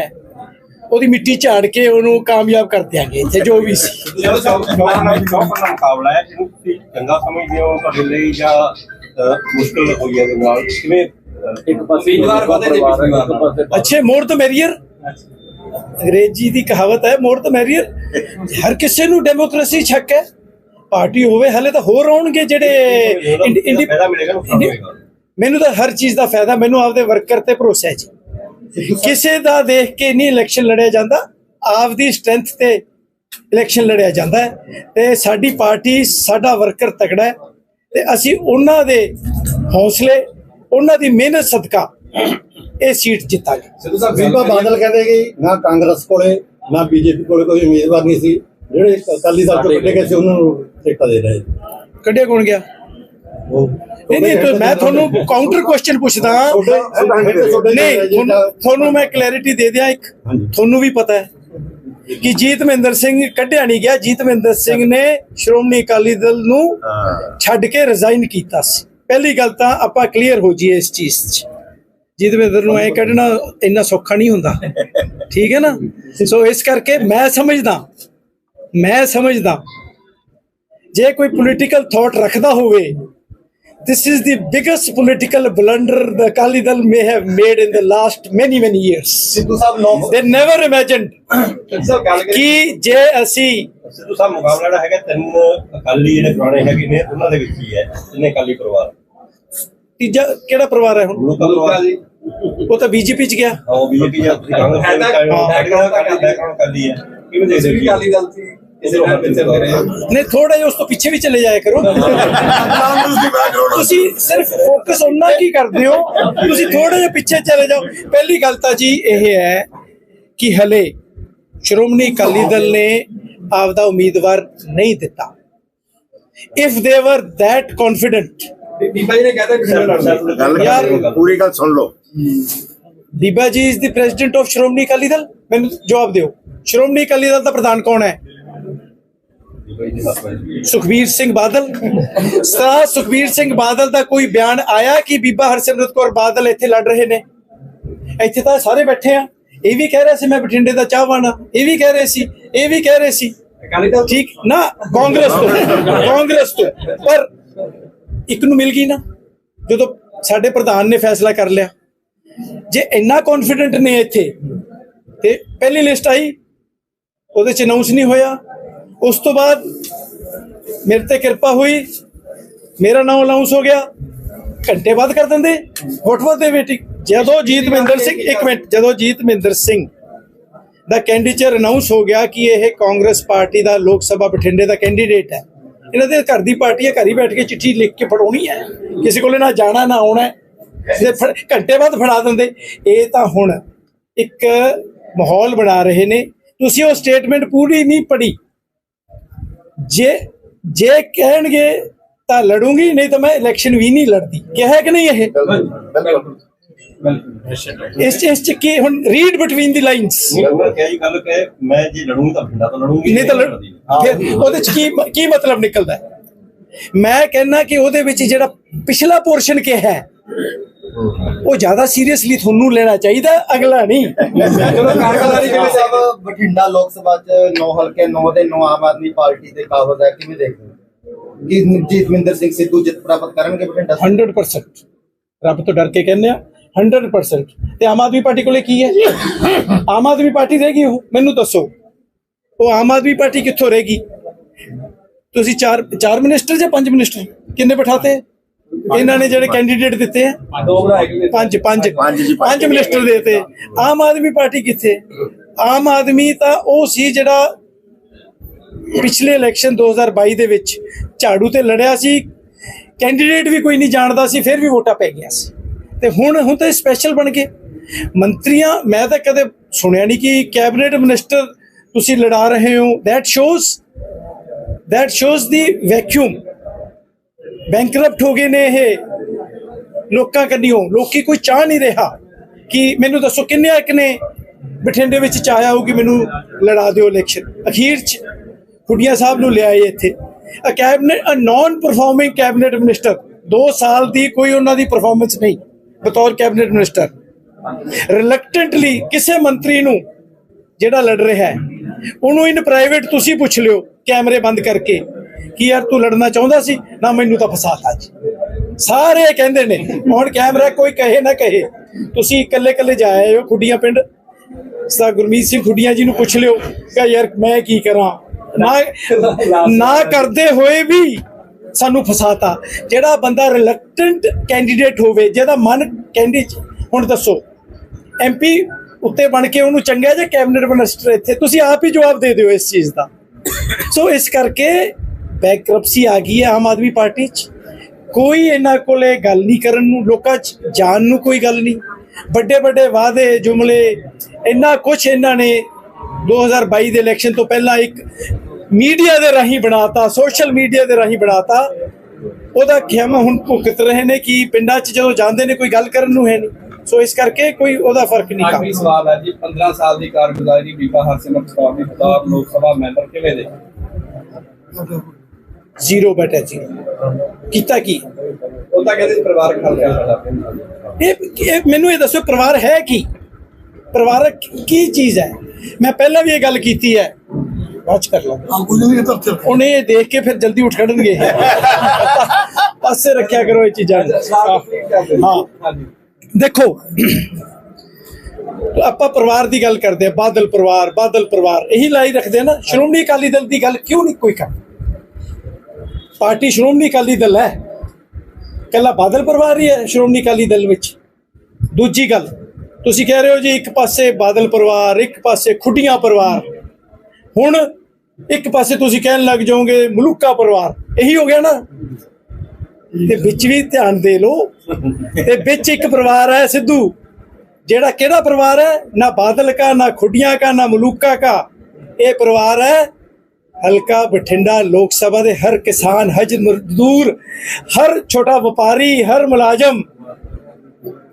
S1: ਉਹਦੀ ਮਿੱਟੀ ਝਾੜ ਕੇ ਉਹਨੂੰ ਕਾਮਯਾਬ ਕਰ ਦਿਆਂਗੇ ਇੱਥੇ ਜੋ ਵੀ ਸੀ।
S5: ਦਾ ਮੁਕਾਬਲਾ ਹੈ ਜਿਹਨੂੰ ਤੁਸੀਂ ਚੰਗਾ ਸਮਝਦੇ ਹੋ ਤੁਹਾਡੇ ਲਈ ਜਾਂ ਅਹ, ਮੁਸ਼ਕਲ ਹੋਈ ਹੈ ਦੇ ਨਾਲ ਕਿਵੇਂ ਅਹ,
S2: ਇੱਕ ਪਾਸੇ ਪਰਿਵਾਰ ਵਾਦੇ ਨੇ ਇੱਕ ਪਾਸੇ
S1: ਅੱਛੇ ਦ ਮੈਰੀਅਰ? ਅੰਗਰੇਜ਼ੀ ਦੀ ਕਹਾਵਤ ਹੈ ਦ ਮੈਰੀਅਰ। ਹਰ ਕਿਸੇ ਨੂੰ ਡੈਮੋਕ੍ਰੇਸੀ ਛੱਕ ਹੈ। ਪਾਰਟੀ ਹੋਵੇ ਹਲੇ ਤਾਂ ਹੋਰ ਆਉਣਗੇ ਜਿਹੜੇ
S5: ਮਿਲੇਗਾ
S1: ਮੈਨੂੰ ਤਾਂ ਹਰ ਚੀਜ਼ ਦਾ ਫਾਇਦਾ ਮੈਨੂੰ ਆਪਦੇ ਵਰਕਰ ਤੇ ਭਰੋਸਾ ਹੈ ਜੀ। ਕਿਸੇ ਦਾ ਦੇਖ ਕੇ ਨਹੀਂ ਇਲੈਕਸ਼ਨ ਲੜਿਆ ਜਾਂਦਾ ਆਪਦੀ ਸਟਰੈਂਥ ਤੇ ਇਲੈਕਸ਼ਨ ਲੜਿਆ ਜਾਂਦਾ ਹੈ ਤੇ ਸਾਡੀ ਪਾਰਟੀ ਸਾਡਾ ਵਰਕਰ ਤਕੜਾ ਹੈ ਤੇ ਅਸੀਂ ਉਹਨਾਂ ਦੇ ਹੌਸਲੇ ਉਹਨਾਂ ਦੀ ਮਿਹਨਤ ਸਦਕਾ ਇਹ ਸੀਟ ਜਿੱਤਾਂਗੇ।
S2: ਸਿੱਧੂ ਸਾਹਿਬ
S6: ਬੀਬਾ ਬਾਦਲ ਕਹਿੰਦੇ ਕਿ ਨਾ ਕਾਂਗਰਸ ਕੋਲੇ ਨਾ ਬੀਜੇਪੀ ਕੋਲੇ ਕੋਈ ਉਮੀਦਵਾਰ ਨਹੀਂ ਸੀ। ਜਿਹੜੇ ਅਕਾਲੀ ਦਲ ਤੋਂ ਕੱਢੇ ਗਏ ਸੀ ਉਹਨਾਂ ਨੂੰ ਟਿਕਟਾਂ ਦੇ ਰਹੇ
S1: ਕੱਢਿਆ ਕੌਣ ਗਿਆ? ਨਹੀਂ ਨਹੀਂ ਤਾਂ ਮੈਂ ਤੁਹਾਨੂੰ ਕਾਊਂਟਰ ਕੁਐਸਚਨ ਪੁੱਛਦਾ ਨਹੀਂ ਤੁਹਾਨੂੰ- ਮੈਂ ਕਲੈਰਿਟੀ ਦੇ ਦਿਆਂ ਇੱਕ। ਤੁਹਾਨੂੰ ਵੀ ਪਤਾ ਹੈ ਕਿ ਜੀਤ ਮਹਿੰਦਰ ਸਿੰਘ ਕੱਢਿਆ ਨਹੀਂ ਗਿਆ। ਜੀਤ ਮਹਿੰਦਰ ਸਿੰਘ ਨੇ ਸ਼੍ਰੋਮਣੀ ਅਕਾਲੀ ਦਲ ਨੂੰ ਛੱਡ ਕੇ ਰਿਜ਼ਾਈਨ ਕੀਤਾ ਸੀ। ਪਹਿਲੀ ਗੱਲ ਤਾਂ ਆਪਾਂ ਕਲੀਅਰ ਹੋ ਜਾਈਏ ਇਸ ਚੀਜ਼ 'ਚ। ਜੀਤ ਮਹਿੰਦਰ ਨੂੰ ਐ ਕੱਢਣਾ ਇੰਨਾ ਸੌਖਾ ਨਹੀਂ ਹੁੰਦਾ। ਠੀਕ ਹੈ ਨਾ? ਸੋ ਇਸ ਕਰਕੇ ਮੈਂ ਸਮਝਦਾ ਮੈਂ ਸਮਝਦਾ ਜੇ ਕੋਈ ਪੋਲੀਟੀਕਲ ਥਾਟ ਰੱਖਦਾ ਹੋਵੇ this is the biggest political blunder the Akali Dal may have made in the last many many years. they never imagined ਕਿ ਜੇ ਅਸੀਂ
S5: ਸਿੱਧੂ ਸਾਹਿਬ ਮੁਕਾਬਲਾ ਜਿਹੜਾ ਹੈਗਾ ਤਿੰਨ ਅਕਾਲੀ ਜਿਹੜੇ ਪੁਰਾਣੇ ਹੈਗੇ ਨੇ ਉਹਨਾਂ ਦੇ ਵਿੱਚ ਹੀ ਹੈ ਤਿੰਨੇ ਅਕਾਲੀ ਪਰਿਵਾਰ
S1: ਤੀਜਾ ਕਿਹੜਾ ਪਰਿਵਾਰ ਹੈ ਹੁਣ
S5: ਗੁਰੂ ਕਾ ਪਰਿਵਾਰ
S2: ਜੀ
S1: ਉਹ ਤਾਂ ਬੀਜੇਪੀ ਚ ਗਿਆ
S5: ਉਹ ਬੀਜੇਪੀ ਜਾਂ ਤੁਸੀਂ ਕਾਂਗਰਸ ਦੇ ਵਿੱਚ ਆਏ ਹੋ ਬੈਕਗ੍ਰਾਉਂਡ ਦਾ ਬੈਕਗ੍ਰਾਉਂਡ ਅਕਾਲੀ ਹੈ ਕਿਵੇਂ ਦੇਖਦੇ
S2: ਤੁਸੀਂ ਵੀ
S5: ਹੋ
S2: ਅਕਾਲੀ ਦਲ ਸੀ ਕਿਸੇ ਨਾਲ ਪਿੱਛੇ ਹੋ ਰਹੇ ਹੋ।
S1: ਨਹੀਂ ਥੋੜਾ ਜਿਹਾ ਉਸ ਤੋਂ ਪਿੱਛੇ ਵੀ ਚਲੇ ਜਾਇਆ ਕਰੋ। ਤੁਸੀਂ ਸਿਰਫ ਫੋਕਸ ਉਹਨਾਂ ਕੀ ਕਰਦੇ ਹੋ ਤੁਸੀਂ ਥੋੜਾ ਜਿਹਾ ਪਿੱਛੇ ਚਲੇ ਜਾਓ। ਪਹਿਲੀ ਗੱਲ ਤਾਂ ਜੀ ਇਹ ਹੈ ਕਿ ਹਲੇ ਸ਼੍ਰੋਮਣੀ ਅਕਾਲੀ ਦਲ ਨੇ ਆਪਦਾ ਉਮੀਦਵਾਰ ਨਹੀਂ ਦਿੱਤਾ। ਇਫ ਦੇ ਵਰ that confident
S2: ਬੀਬਾ ਜੀ ਨੇ ਕਹਿੰਦਾ ਕਿ ਮੇਰੇ ਨਾਲ
S5: ਗੱਲ
S1: ਯਾਰ,
S6: ਪੂਰੀ ਗੱਲ ਸੁਣ ਲਓ।
S1: Biba ji is the president of Shiromani Akali Dal? ਮੈਨੂੰ ਜਵਾਬ ਦਿਓ। ਸ਼੍ਰੋਮਣੀ ਅਕਾਲੀ ਦਲ ਦਾ ਪ੍ਰਧਾਨ ਕੌਣ ਹੈ? ਸੁਖਬੀਰ ਸਿੰਘ ਬਾਦਲ? ਸਾ ਸੁਖਬੀਰ ਸਿੰਘ ਬਾਦਲ ਦਾ ਕੋਈ ਬਿਆਨ ਆਇਆ ਕਿ ਬੀਬਾ ਹਰਸਿਮਰਤ ਕੌਰ ਬਾਦਲ ਇੱਥੇ ਲੜ ਰਹੇ ਨੇ? ਇੱਥੇ ਤਾਂ ਸਾਰੇ ਬੈਠੇ ਆ। ਇਹ ਵੀ ਕਹਿ ਰਿਹਾ ਸੀ ਮੈਂ ਬਠਿੰਡੇ ਦਾ ਚਾਹਵਾਨ ਇਹ ਵੀ ਕਹਿ ਰਹੇ ਸੀ ਇਹ ਵੀ ਕਹਿ ਰਹੇ ਸੀ। ਠੀਕ। ਨਾ ਕਾਂਗਰਸ ਤੋਂ ਕਾਂਗਰਸ ਤੋਂ। ਪਰ ਇੱਕ ਨੂੰ ਮਿਲ ਗਈ ਨਾ। ਜਦੋਂ ਸਾਡੇ ਪ੍ਰਧਾਨ ਨੇ ਫੈਸਲਾ ਕਰ ਲਿਆ। ਜੇ ਇੰਨਾ ਕੌਨਫੀਡੈਂਟ ਨੇ ਇੱਥੇ ਤੇ ਪਹਿਲੀ ਲਿਸਟ ਆਈ ਉਹਦੇ ਚ ਅਨਾਉਂਸ ਨਹੀਂ ਹੋਇਆ। ਉਸ ਤੋਂ ਬਾਅਦ ਮੇਰੇ ਤੇ ਕਿਰਪਾ ਹੋਈ, ਮੇਰਾ ਨਾਮ ਅਨਾਉਂਸ ਹੋ ਗਿਆ। ਘੰਟੇ ਬਾਅਦ ਕਰ ਦਿੰਦੇ। ਵਾਟ ਵਾਸ ਦੇ ਵੇਟਿੰਗ ਜਦੋਂ ਜੀਤ ਮਹਿੰਦਰ ਸਿੰਘ, ਇੱਕ ਮਿੰਟ, ਜਦੋਂ ਜੀਤ ਮਹਿੰਦਰ ਸਿੰਘ ਦਾ ਕੈਂਡੀਡੇਚਰ ਅਨਾਉਂਸ ਹੋ ਗਿਆ ਕਿ ਇਹ ਕਾਂਗਰਸ ਪਾਰਟੀ ਦਾ ਲੋਕ ਸਭਾ ਬਠਿੰਡੇ ਦਾ ਕੈਂਡੀਡੇਟ ਹੈ। ਇਹਨਾਂ ਦੇ ਘਰ ਦੀ ਪਾਰਟੀ ਹੈ, ਘਰ ਹੀ ਬੈਠ ਕੇ ਚਿੱਠੀ ਲਿਖ ਕੇ ਫੜਾਉਣੀ ਹੈ। ਕਿਸੇ ਕੋਲੇ ਨਾ ਜਾਣਾ, ਨਾ ਆਉਣਾ ਫੜ- ਘੰਟੇ ਬਾਅਦ ਫੜਾ ਦਿੰਦੇ। ਇਹ ਤਾਂ ਹੁਣ ਇੱਕ ਮਾਹੌਲ ਬਣਾ ਰਹੇ ਨੇ। ਤੁਸੀਂ ਉਹ ਸਟੇਟਮੈਂਟ ਪੂਰੀ ਨਹੀਂ ਪੜ੍ਹੀ। ਜੇ ਜੇ ਕਹਿਣਗੇ ਤਾਂ ਲੜੂੰਗੀ ਨਹੀਂ ਤਾਂ ਮੈਂ ਇਲੈਕਸ਼ਨ ਵੀ ਨਹੀਂ ਲੜਦੀ। ਕਿਹਾ ਹੈ ਕਿ ਨਹੀਂ ਇਹ?
S4: ਬਿਲਕੁਲ।
S1: ਇਸ ਇਸ ਚ ਕੀ ਹੁਣ ਰੀਡ ਬਿਟਵੀਨ ਦੀ ਲਾਈਨਸ
S5: ਨਹੀਂ ਉਹਨਾਂ ਕਿਹਾ ਜੀ ਗੱਲ ਕਿ ਮੈਂ ਜੇ ਲੜੂੰ ਤਾਂ ਪਿੰਡਾਂ ਤੋਂ ਲੜੂੰਗੀ।
S1: ਨਹੀਂ ਤਾਂ ਲੜ- ਫਿਰ ਉਹਦੇ ਚ ਕੀ ਕੀ ਮਤਲਬ ਨਿਕਲਦਾ ਹੈ? ਮੈਂ ਕਹਿੰਨਾ ਕਿ ਉਹਦੇ ਵਿੱਚ ਜਿਹੜਾ ਪਿਛਲਾ ਪੋਰਸ਼ਨ ਕਿਹਾ ਹੈ ਉਹ ਜ਼ਿਆਦਾ ਸੀਰੀਅਸਲੀ ਤੁਹਾਨੂੰ ਲੈਣਾ ਚਾਹੀਦਾ ਅਗਲਾ ਨਹੀਂ।
S2: ਚਲੋ ਕਾਰਗੁਜ਼ਾਰੀ ਕਿਵੇਂ
S4: ਸਾਹਿਬ ਬਠਿੰਡਾ ਲੋਕ ਸਭਾ ਚ 9 ਹਲਕੇ 9 ਦੇ 9 ਆਮ ਆਦਮੀ ਪਾਰਟੀ ਦੇ ਕਾਬਜ਼ ਹੈ ਕਿਵੇਂ ਦੇਖਦੇ ਹੋ? ਜੀ ਜੀਤਮਿੰਦਰ ਸਿੰਘ ਸਿੱਧੂ ਜਿੱਤ ਪ੍ਰਾਪਤ ਕਰਨਗੇ ਬਠਿੰਡਾ ਤੋਂ?
S1: 100% ਰੱਬ ਤੋਂ ਡਰ ਕੇ ਕਹਿੰਦੇ ਆ 100% ਤੇ ਆਮ ਆਦਮੀ ਪਾਰਟੀ ਕੋਲੇ ਕੀ ਹੈ? ਆਮ ਆਦਮੀ ਪਾਰਟੀ ਰਹੇਗੀ ਉਹ ਮੈਨੂੰ ਦੱਸੋ। ਉਹ ਆਮ ਆਦਮੀ ਪਾਰਟੀ ਕਿੱਥੋਂ ਰਹੇਗੀ ਤੁਸੀਂ ਚਾਰ ਚਾਰ ਮਿਨਿਸਟਰ ਜਾਂ ਪੰਜ ਮਿਨਿਸਟਰ ਕਿੰਨੇ ਬਿਠਾਤੇ? ਇਹਨਾਂ ਨੇ ਜਿਹੜੇ ਕੈਂਡੀਡੇਟ ਦਿੱਤੇ ਆ
S2: ਦੋ ਕਿ
S1: ਪੰਜ ਪੰਜ।
S6: ਪੰਜ
S1: ਮਿਨਿਸਟਰ ਦੇਤੇ। ਆਮ ਆਦਮੀ ਪਾਰਟੀ ਕਿੱਥੇ? ਆਮ ਆਦਮੀ ਤਾਂ ਉਹ ਸੀ ਜਿਹੜਾ ਪਿਛਲੇ ਇਲੈਕਸ਼ਨ 2022 ਦੇ ਵਿੱਚ ਝਾੜੂ ਤੇ ਲੜਿਆ ਸੀ। ਕੈਂਡੀਡੇਟ ਵੀ ਕੋਈ ਨਹੀਂ ਜਾਣਦਾ ਸੀ ਫਿਰ ਵੀ ਵੋਟਾਂ ਪੈ ਗਈਆਂ ਸੀ। ਤੇ ਹੁਣ ਹੁਣ ਤਾਂ ਸਪੈਸ਼ਲ ਬਣ ਗਏ। ਮੰਤਰੀਆਂ ਮੈਂ ਤਾਂ ਕਦੇ ਸੁਣਿਆ ਨਹੀਂ ਕਿ ਕੈਬਨਿਟ ਮਿਨਿਸਟਰ ਤੁਸੀਂ ਲੜਾ ਰਹੇ ਹੋ। That shows that shows the vacuum bankrupt ਹੋ ਗਏ ਨੇ ਇਹ। ਲੋਕਾਂ ਕੰਨਿਓ, ਲੋਕੀ ਕੋਈ ਚਾਹ ਨਹੀਂ ਰਿਹਾ ਕਿ ਮੈਨੂੰ ਦੱਸੋ ਕਿੰਨੇ ਇੱਕ ਨੇ ਬਠਿੰਡੇ ਵਿੱਚ ਚਾਹਿਆ ਹੋ ਕਿ ਮੈਨੂੰ ਲੜਾ ਦਿਓ ਇਲੈਕਸ਼ਨ ਅਖੀਰ ਚ ਖੁੱਡੀਆਂ ਸਾਹਿਬ ਨੂੰ ਲਿਆਏ ਇੱਥੇ। ਅ cabinet uh non performing cabinet minister 2 ਸਾਲ ਦੀ ਕੋਈ ਉਹਨਾਂ ਦੀ ਪਰਫਾਰਮੈਂਸ ਨਹੀਂ, ਬਤੌਰ ਕੈਬਨਿਟ ਮਿਨਿਸਟਰ ਰਿਲੈਕਟੈਂਟਲੀ ਕਿਸੇ ਮੰਤਰੀ ਨੂੰ ਜਿਹੜਾ ਲੜ ਰਿਹਾ ਹੈ, ਉਹਨੂੰ ਇਨ ਪ੍ਰਾਈਵੇਟ ਤੁਸੀਂ ਪੁੱਛ ਲਿਓ, ਕੈਮਰੇ ਬੰਦ ਕਰਕੇ। ਕਿ ਯਾਰ ਤੂੰ ਲੜਨਾ ਚਾਹੁੰਦਾ ਸੀ? ਨਾ ਮੈਨੂੰ ਤਾਂ ਫਸਾਤਾ ਜੀ। ਸਾਰੇ ਕਹਿੰਦੇ ਨੇ, ਹੁਣ ਕੈਮਰਾ ਕੋਈ ਕਹੇ ਨਾ ਕਹੇ। ਤੁਸੀਂ ਇਕੱਲੇ ਇਕੱਲੇ ਜਾਏ ਹੋ ਖੁੱਡੀਆਂ ਪਿੰਡ। ਸਾ ਗੁਰਮੀਤ ਸਿੰਘ ਖੁੱਡੀਆਂ ਜੀ ਨੂੰ ਪੁੱਛ ਲਿਓ ਕਿ ਯਾਰ ਮੈਂ ਕੀ ਕਰਾਂ? ਨਾ ਨਾ ਕਰਦੇ ਹੋਏ ਵੀ ਸਾਨੂੰ ਫਸਾਤਾ ਜਿਹੜਾ ਬੰਦਾ ਰਿਲੈਕਟੈਂਟ ਕੈਂਡੀਡੇਟ ਹੋਵੇ, ਜਿਹਦਾ ਮਨ ਕੈਂਡੀਡੇਟ ਹੁਣ ਦੱਸੋ ਐਮਪੀ ਉੱਤੇ ਬਣ ਕੇ ਉਹਨੂੰ ਚੰਗਾ ਜਾਂ ਕੈਬਨਿਟ ਮਿਨਿਸਟਰ ਇੱਥੇ? ਤੁਸੀਂ ਆਪ ਹੀ ਜਵਾਬ ਦੇ ਦਿਓ ਇਸ ਚੀਜ਼ ਦਾ। ਸੋ ਇਸ ਕਰਕੇ ਬੈਕਰਪਸੀ ਆ ਗਈ ਹੈ ਆਮ ਆਦਮੀ ਪਾਰਟੀ 'ਚ। ਕੋਈ ਇਹਨਾਂ ਕੋਲੇ ਗੱਲ ਨਹੀਂ ਕਰਨ ਨੂੰ ਲੋਕਾਂ 'ਚ ਜਾਣ ਨੂੰ ਕੋਈ ਗੱਲ ਨਹੀਂ। ਵੱਡੇ ਵੱਡੇ ਵਾਅਦੇ ਜੁਮਲੇ ਇੰਨਾ ਕੁਝ ਇਹਨਾਂ ਨੇ 2022 ਦੇ ਇਲੈਕਸ਼ਨ ਤੋਂ ਪਹਿਲਾਂ ਇੱਕ ਮੀਡੀਆ ਦੇ ਰਾਹੀਂ ਬਣਾਤਾ ਸੋਸ਼ਲ ਮੀਡੀਆ ਦੇ ਰਾਹੀਂ ਬਣਾਤਾ। ਉਹਦਾ ਖਿਆਮਾ ਹੁਣ ਭੁਗਤ ਰਹੇ ਨੇ ਕਿ ਪਿੰਡਾਂ 'ਚ ਜਦੋਂ ਜਾਂਦੇ ਨੇ ਕੋਈ ਗੱਲ ਕਰਨ ਨੂੰ ਹੈ ਨਹੀਂ। ਸੋ ਇਸ ਕਰਕੇ ਕੋਈ ਉਹਦਾ ਫ਼ਰਕ ਨਹੀਂ
S2: ਆਖਰੀ
S1: ਕੰਮ।
S2: ਸਵਾਲ ਹੈ ਜੀ 15 ਸਾਲ ਦੀ ਕਾਰਗੁਜ਼ਾਰੀ ਬੀਬਾ ਹਰਸਿਮਰਤ ਕੌਰ ਦੀ ਬਤੌਰ ਲੋਕ ਸਭਾ ਮੈਂਬਰ ਕਿਵੇਂ ਦੇ
S1: ਜ਼ੀਰੋ ਬਟਾ ਜੀ ਕੀਤਾ ਕੀ?
S2: ਉਹ ਤਾਂ ਕਹਿੰਦੇ ਹਲਕਾ ਸਾਡਾ ਪਿੰਡ
S1: ਇਹ ਇਹ ਮੈਨੂੰ ਇਹ ਦੱਸੋ ਪਰਿਵਾਰ ਹੈ ਕੀ? ਪਰਿਵਾਰਕ ਕੀ ਚੀਜ਼ ਹੈ? ਮੈਂ ਪਹਿਲਾਂ ਵੀ ਇਹ ਗੱਲ ਕੀਤੀ ਹੈ। ਬਾਅਦ ਚ ਕਰ ਲਾਂਗੇ ਉਹਨੇ ਇਹ ਦੇਖ ਕੇ ਫਿਰ ਜਲਦੀ ਉੱਠ ਖੜਨਗੇ ਪਾਸੇ ਰੱਖਿਆ ਕਰੋ ਇਹ ਚੀਜ਼ਾਂ। ਹਾਂ। ਦੇਖੋ ਆਪਾਂ ਪਰਿਵਾਰ ਦੀ ਗੱਲ ਕਰਦੇ ਆ ਬਾਦਲ ਪਰਿਵਾਰ ਬਾਦਲ ਪਰਿਵਾਰ। ਇਹੀ ਲਾਈ ਰੱਖਦੇ ਆ ਨਾ ਸ਼੍ਰੋਮਣੀ ਅਕਾਲੀ ਦਲ ਦੀ ਗੱਲ ਕਿਉਂ ਨਹੀਂ ਕੋਈ ਕਰ ਪਾਰਟੀ ਸ਼੍ਰੋਮਣੀ ਅਕਾਲੀ ਦਲ ਹੈ। ਕੱਲਾ ਬਾਦਲ ਪਰਿਵਾਰ ਹੀ ਹੈ ਸ਼੍ਰੋਮਣੀ ਅਕਾਲੀ ਦਲ ਵਿੱਚ। ਦੂਜੀ ਗੱਲ, ਤੁਸੀਂ ਕਹਿ ਰਹੇ ਹੋ ਜੀ ਇੱਕ ਪਾਸੇ ਬਾਦਲ ਪਰਿਵਾਰ, ਇੱਕ ਪਾਸੇ ਖੁੱਡੀਆਂ ਪਰਿਵਾਰ। ਹੁਣ ਇੱਕ ਪਾਸੇ ਤੁਸੀਂ ਕਹਿਣ ਲੱਗ ਜਾਓਗੇ ਮਲੂਕਾ ਪਰਿਵਾਰ। ਇਹੀ ਹੋ ਗਿਆ ਨਾ। ਤੇ ਵਿੱਚ ਵੀ ਧਿਆਨ ਦੇ ਲਓ। ਤੇ ਵਿੱਚ ਇੱਕ ਪਰਿਵਾਰ ਹੈ ਸਿੱਧੂ। ਜਿਹੜਾ ਕਿਹੜਾ ਪਰਿਵਾਰ ਹੈ? ਨਾ ਬਾਦਲ ਕਾ, ਨਾ ਖੁੱਡੀਆਂ ਕਾ, ਨਾ ਮਲੂਕਾ ਕਾ। ਇਹ ਪਰਿਵਾਰ ਹੈ ਹਲਕਾ ਬਠਿੰਡਾ ਲੋਕ ਸਭਾ ਦੇ ਹਰ ਕਿਸਾਨ, ਹਜ, ਮਜ਼ਦੂਰ, ਹਰ ਛੋਟਾ ਵਪਾਰੀ, ਹਰ ਮੁਲਾਜ਼ਮ,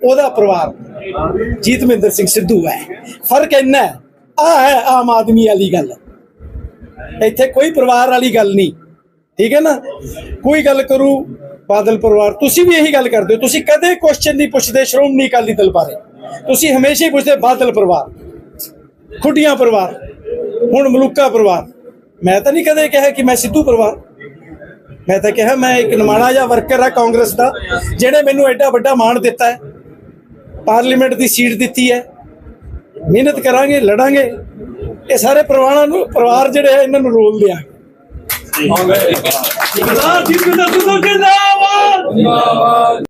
S1: ਉਹਦਾ ਪਰਿਵਾਰ। ਜੀਤਮਿੰਦਰ ਸਿੰਘ ਸਿੱਧੂ ਹੈ। ਫ਼ਰਕ ਇੰਨਾ ਹੈ ਆ ਹੈ ਆਮ ਆਦਮੀ ਵਾਲੀ ਗੱਲ। ਇੱਥੇ ਕੋਈ ਪਰਿਵਾਰ ਵਾਲੀ ਗੱਲ ਨਹੀਂ। ਠੀਕ ਹੈ ਨਾ? ਕੋਈ ਗੱਲ ਕਰੂ, ਬਾਦਲ ਪਰਿਵਾਰ, ਤੁਸੀਂ ਵੀ ਇਹੀ ਗੱਲ ਕਰਦੇ ਹੋ। ਤੁਸੀਂ ਕਦੇ ਕੁਐਸਚਨ ਨਹੀਂ ਪੁੱਛਦੇ, ਸ਼੍ਰੋਮਣੀ ਅਕਾਲੀ ਦਲ ਬਾਰੇ। ਤੁਸੀਂ ਹਮੇਸ਼ਾ ਹੀ ਪੁੱਛਦੇ, ਬਾਦਲ ਪਰਿਵਾਰ, ਖੁੱਡੀਆਂ ਪਰਿਵਾਰ, ਹੁਣ ਮਲੂਕਾ ਪਰਿਵਾਰ। ਮੈਂ ਤਾਂ ਨਹੀਂ ਕਦੇ ਕਿਹਾ ਕਿ ਮੈਂ ਸਿੱਧੂ ਪਰਿਵਾਰ। ਮੈਂ ਤਾਂ ਕਿਹਾ ਮੈਂ ਇੱਕ ਨਿਮਾਣਾ ਜਿਹਾ ਵਰਕਰ ਆ ਕਾਂਗਰਸ ਦਾ ਜਿਹੜੇ ਮੈਨੂੰ ਐਡਾ ਵੱਡਾ ਮਾਣ ਦਿੱਤਾ ਹੈ। ਪਾਰਲੀਮੈਂਟ ਦੀ ਸੀਟ ਦਿੱਤੀ ਹੈ। ਮਿਹਨਤ ਕਰਾਂਗੇ ਲੜਾਂਗੇ। ਇਹ ਸਾਰੇ ਪਰਿਵਾਰਾਂ ਨੂੰ ਪਰਿਵਾਰ ਜਿਹੜੇ ਹੈ ਇਹਨਾਂ ਨੂੰ ਰੋਲ
S2: ਸਿੱਧੂ ਜਿੰਦਾਬਾਦ ਜਿੰਦਾਬਾਦ